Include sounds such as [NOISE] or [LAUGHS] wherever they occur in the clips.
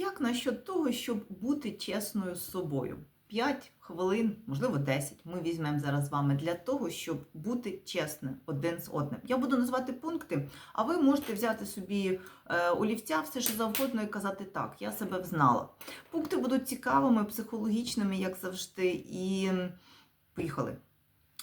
Як насчет того, щоб бути чесною з собою? 5 хвилин, можливо, 10 ми візьмемо зараз з вами для того, щоб бути чесним один з одним. Я буду назвати пункти, а ви можете взяти собі е, олівця, все що завгодно, і казати так, я себе взнала. Пункти будуть цікавими, психологічними, як завжди, і поїхали.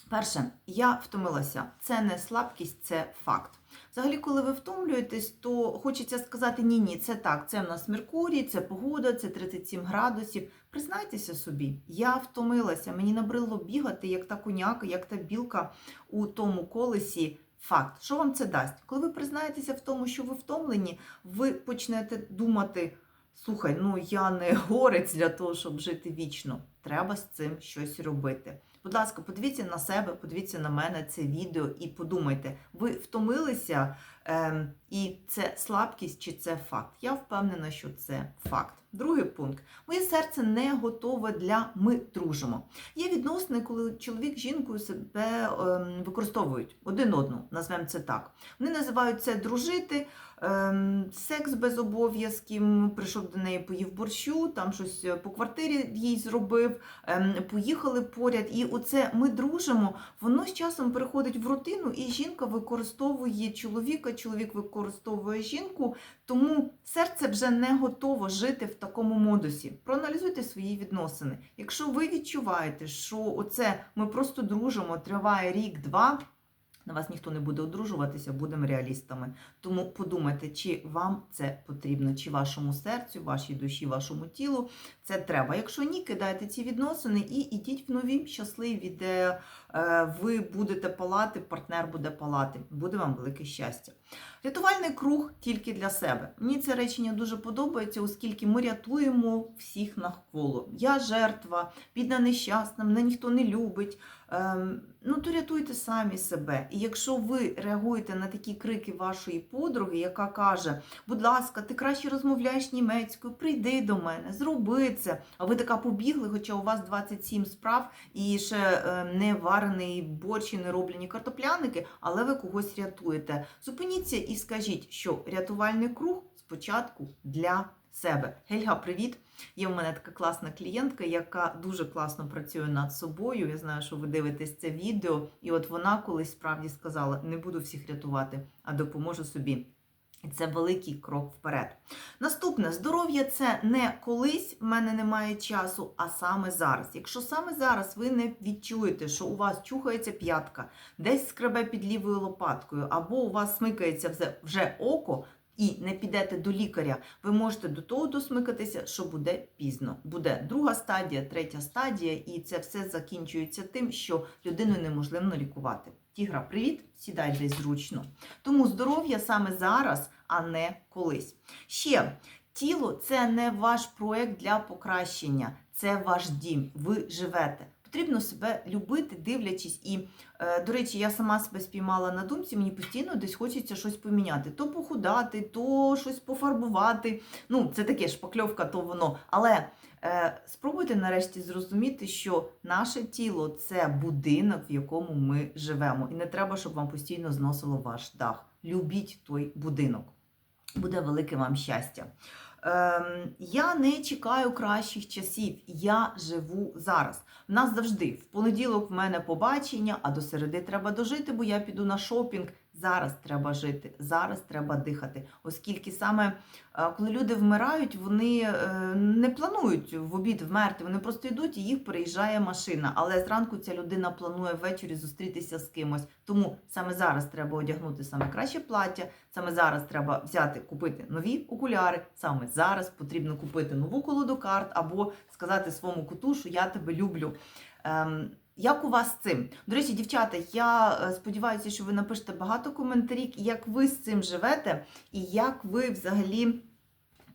Перше, я втомилася. Це не слабкість, це факт. Взагалі, коли ви втомлюєтесь, то хочеться сказати: ні, ні, це так, це в нас Меркурій, це погода, це 37 градусів. Признайтеся собі, я втомилася, мені набрило бігати, як та коняка, як та білка у тому колесі. Факт, що вам це дасть? Коли ви признаєтеся в тому, що ви втомлені, ви почнете думати: слухай, ну я не [LAUGHS] горець для того, щоб жити вічно. Треба з цим щось робити. Будь ласка, подивіться на себе, подивіться на мене це відео і подумайте, ви втомилися, ем, і це слабкість чи це факт? Я впевнена, що це факт. Другий пункт: моє серце не готове для ми дружимо. Є відносини, коли чоловік з жінкою себе ем, використовують один одну, назвемо це так. Вони називають це дружити. Ем, секс без обов'язків, прийшов до неї, поїв борщу, там щось по квартирі їй зробив, ем, поїхали поряд. І оце ми дружимо, воно з часом переходить в рутину, і жінка використовує чоловіка, чоловік використовує жінку, тому серце вже не готово жити в такому модусі. Проаналізуйте свої відносини. Якщо ви відчуваєте, що оце ми просто дружимо, триває рік-два. На вас ніхто не буде одружуватися, будемо реалістами. Тому подумайте, чи вам це потрібно, чи вашому серцю, вашій душі, вашому тілу це треба. Якщо ні, кидайте ці відносини і ідіть в нові щасливі, де е, ви будете палати, партнер буде палати. Буде вам велике щастя. Рятувальний круг тільки для себе. Мені це речення дуже подобається, оскільки ми рятуємо всіх навколо. Я жертва, бідна нещасна, мене ніхто не любить. Ем, ну то рятуйте самі себе. І якщо ви реагуєте на такі крики вашої подруги, яка каже: будь ласка, ти краще розмовляєш німецькою, прийди до мене, зроби це. А ви така побігли, хоча у вас 27 справ і ще е, не варений борщ, і не роблені картопляники, але ви когось рятуєте. Зупиніться і скажіть, що рятувальний круг спочатку для себе. Гельга, привіт! Є в мене така класна клієнтка, яка дуже класно працює над собою. Я знаю, що ви дивитесь це відео, і от вона колись справді сказала: не буду всіх рятувати, а допоможу собі. І це великий крок вперед. Наступне здоров'я це не колись в мене немає часу, а саме зараз. Якщо саме зараз ви не відчуєте, що у вас чухається п'ятка, десь скребе під лівою лопаткою, або у вас смикається вже- око. І не підете до лікаря, ви можете до того досмикатися, що буде пізно. Буде друга стадія, третя стадія, і це все закінчується тим, що людину неможливо лікувати. Тігра, привіт, сідай десь зручно. Тому здоров'я саме зараз, а не колись. Ще тіло це не ваш проект для покращення, це ваш дім. Ви живете. Потрібно себе любити, дивлячись. І, е, до речі, я сама себе спіймала на думці, мені постійно десь хочеться щось поміняти. То похудати, то щось пофарбувати. Ну, це таке шпакльовка, то воно. Але е, спробуйте нарешті зрозуміти, що наше тіло це будинок, в якому ми живемо. І не треба, щоб вам постійно зносило ваш дах. Любіть той будинок. Буде велике вам щастя. Ем, я не чекаю кращих часів. Я живу зараз. У нас завжди в понеділок в мене побачення, а до середи треба дожити, бо я піду на шопінг. Зараз треба жити, зараз треба дихати. Оскільки саме е, коли люди вмирають, вони е, не планують в обід вмерти, вони просто йдуть і їх переїжджає машина. Але зранку ця людина планує ввечері зустрітися з кимось. Тому саме зараз треба одягнути саме краще плаття, саме зараз треба взяти, купити нові окуляри. Саме зараз потрібно купити нову колоду карт або сказати своєму коту, що я тебе люблю. Як у вас з цим? До речі, дівчата, я е, сподіваюся, що ви напишете багато коментарів, як ви з цим живете, і як ви взагалі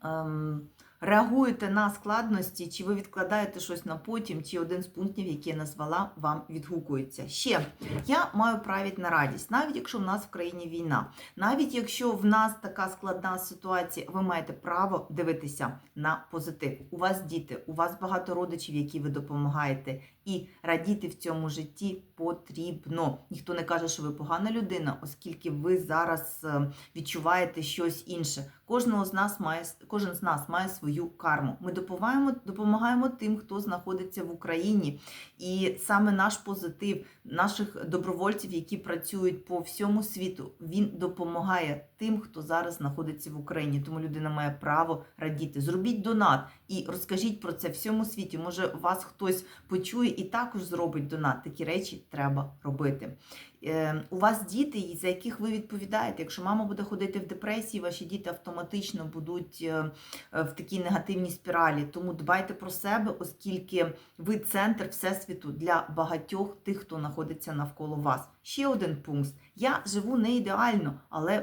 ем, реагуєте на складності, чи ви відкладаєте щось на потім, чи один з пунктів, які я назвала, вам відгукується. Ще я маю править на радість, навіть якщо в нас в країні війна, навіть якщо в нас така складна ситуація, ви маєте право дивитися на позитив. У вас діти, у вас багато родичів, які ви допомагаєте. І радіти в цьому житті потрібно. Ніхто не каже, що ви погана людина, оскільки ви зараз е, відчуваєте щось інше. Кожного з нас має кожен з нас має свою карму. Ми допомагаємо, допомагаємо тим, хто знаходиться в Україні, і саме наш позитив, наших добровольців, які працюють по всьому світу, він допомагає тим, хто зараз знаходиться в Україні. Тому людина має право радіти. Зробіть донат і розкажіть про це всьому світі. Може, вас хтось почує і також зробить донат. Такі речі треба робити. Е, У вас діти, за яких ви відповідаєте. Якщо мама буде ходити в депресії, ваші діти автоматично будуть е, в такій негативній спіралі. Тому дбайте про себе, оскільки ви центр всесвіту для багатьох тих, хто знаходиться навколо вас. Ще один пункт. Я живу не ідеально, але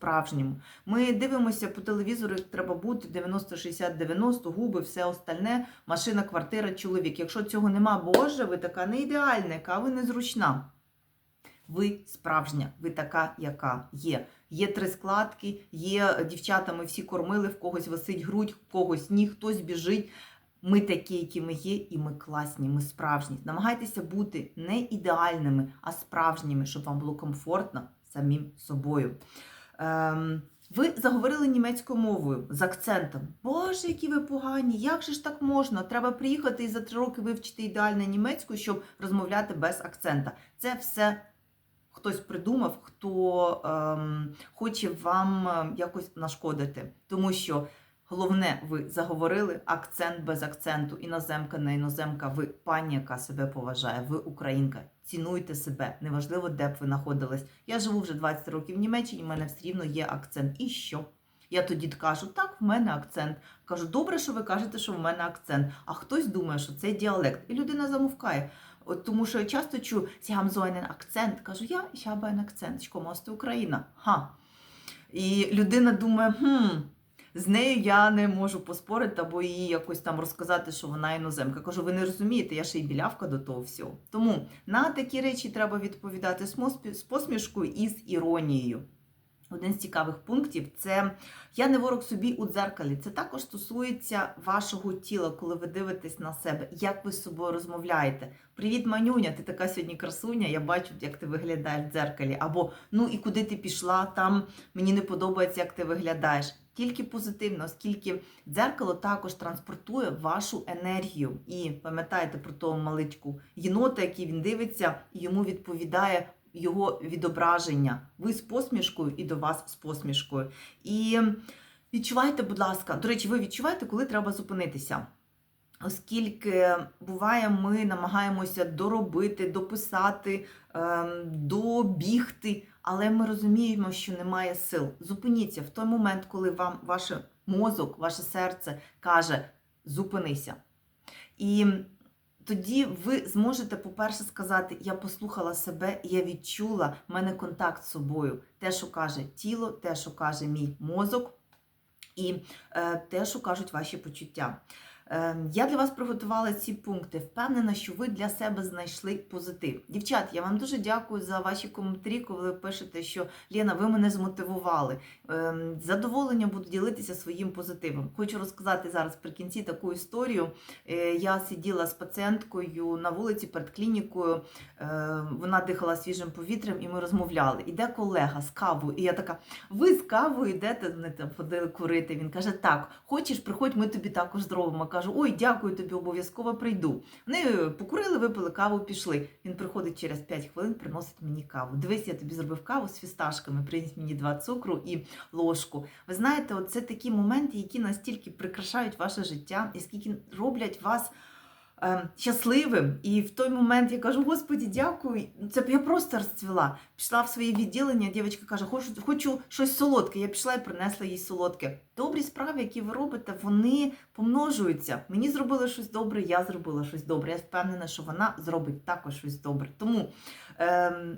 по-справжньому. Ми дивимося по телевізору, як треба бути 90-60-90, губи, все остальне, машина, квартира, чоловік. Якщо цього нема, Боже, ви така не ідеальна, яка ви незручна. Ви справжня, ви така, яка є. Є три складки, є дівчата, ми всі кормили, в когось висить грудь, в когось ні, хтось біжить. Ми такі, які ми є, і ми класні, ми справжні. Намагайтеся бути не ідеальними, а справжніми, щоб вам було комфортно самим собою. Ем, ви заговорили німецькою мовою з акцентом. Боже, які ви погані! Як же ж так можна? Треба приїхати і за три роки вивчити ідеальну німецьку, щоб розмовляти без акцента. Це все хтось придумав, хто ем, хоче вам ем, якось нашкодити. Тому що головне, ви заговорили акцент без акценту, іноземка на іноземка, ви пані, яка себе поважає, ви українка. Цінуйте себе, неважливо, де б ви знаходились. Я живу вже 20 років в Німеччині, в мене все рівно є акцент. І що? Я тоді кажу, так, в мене акцент. Кажу, добре, що ви кажете, що в мене акцент. А хтось думає, що це діалект. І людина замовкає. От тому що я часто чую, so einen акцент. Кажу, я habe акцент. Ich komme Україна. Ха. І людина думає, хм, з нею я не можу поспорити або їй якось там розказати, що вона іноземка. Кажу, ви не розумієте, я ще й білявка до того всього. Тому на такі речі треба відповідати з посмішкою і з іронією. Один з цікавих пунктів це я не ворог собі у дзеркалі. Це також стосується вашого тіла, коли ви дивитесь на себе, як ви з собою розмовляєте. Привіт, манюня, ти така сьогодні красуня. Я бачу, як ти виглядаєш в дзеркалі. Або ну і куди ти пішла, там мені не подобається, як ти виглядаєш. Тільки позитивно, оскільки дзеркало також транспортує вашу енергію. І пам'ятаєте про того маличку єнота, який він дивиться, і йому відповідає його відображення. Ви з посмішкою і до вас з посмішкою. І відчувайте, будь ласка, до речі, ви відчуваєте, коли треба зупинитися. Оскільки буває, ми намагаємося доробити, дописати, ем, добігти, але ми розуміємо, що немає сил. Зупиніться в той момент, коли вам ваш мозок, ваше серце каже зупинися. І тоді ви зможете, по-перше, сказати: Я послухала себе, я відчула в мене контакт з собою. Те, що каже тіло, те, що каже мій мозок, і е, те, що кажуть ваші почуття. Е, Я для вас приготувала ці пункти. Впевнена, що ви для себе знайшли позитив. Дівчат, я вам дуже дякую за ваші коментарі, коли ви пишете, що Лена, ви мене змотивували. Е, з Задоволення буду ділитися своїм позитивом. Хочу розказати зараз при кінці таку історію. Е, Я сиділа з пацієнткою на вулиці перед клінікою. Е, Вона дихала свіжим повітрям, і ми розмовляли. Іде колега з кавою, і я така: ви з кавою йдете, вони там ходили курити. Він каже: Так, хочеш, приходь, ми тобі також зробимо. Кажу, ой, дякую тобі, обов'язково прийду. Вони покурили, випили каву, пішли. Він приходить через 5 хвилин, приносить мені каву. Дивись, я тобі зробив каву з фісташками, приніс мені два цукру і ложку. Ви знаєте, це такі моменти, які настільки прикрашають ваше життя, і скільки роблять вас. Е, Щасливим, і в той момент я кажу: Господі, дякую. Це я просто розцвіла. Пішла в своє відділення. Дівчинка каже, хочу, хочу щось солодке. Я пішла і принесла їй солодке. Добрі справи, які ви робите, вони помножуються. Мені зробили щось добре, я зробила щось добре. Я впевнена, що вона зробить також щось добре. Тому ем,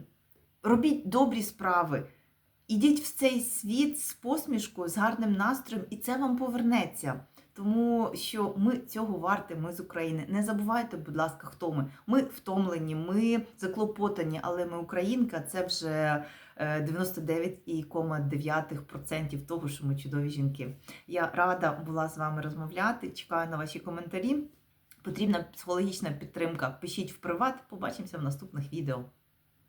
робіть добрі справи. Ідіть в цей світ з посмішкою, з гарним настроєм, і це вам повернеться. Тому що ми цього варті, ми з України. Не забувайте, будь ласка, хто ми. Ми втомлені, ми заклопотані, але ми українка. Це вже е, 99,9% того, що ми чудові жінки. Я рада була з вами розмовляти. Чекаю на ваші коментарі. Потрібна психологічна підтримка. Пишіть в приват. Побачимося в наступних відео.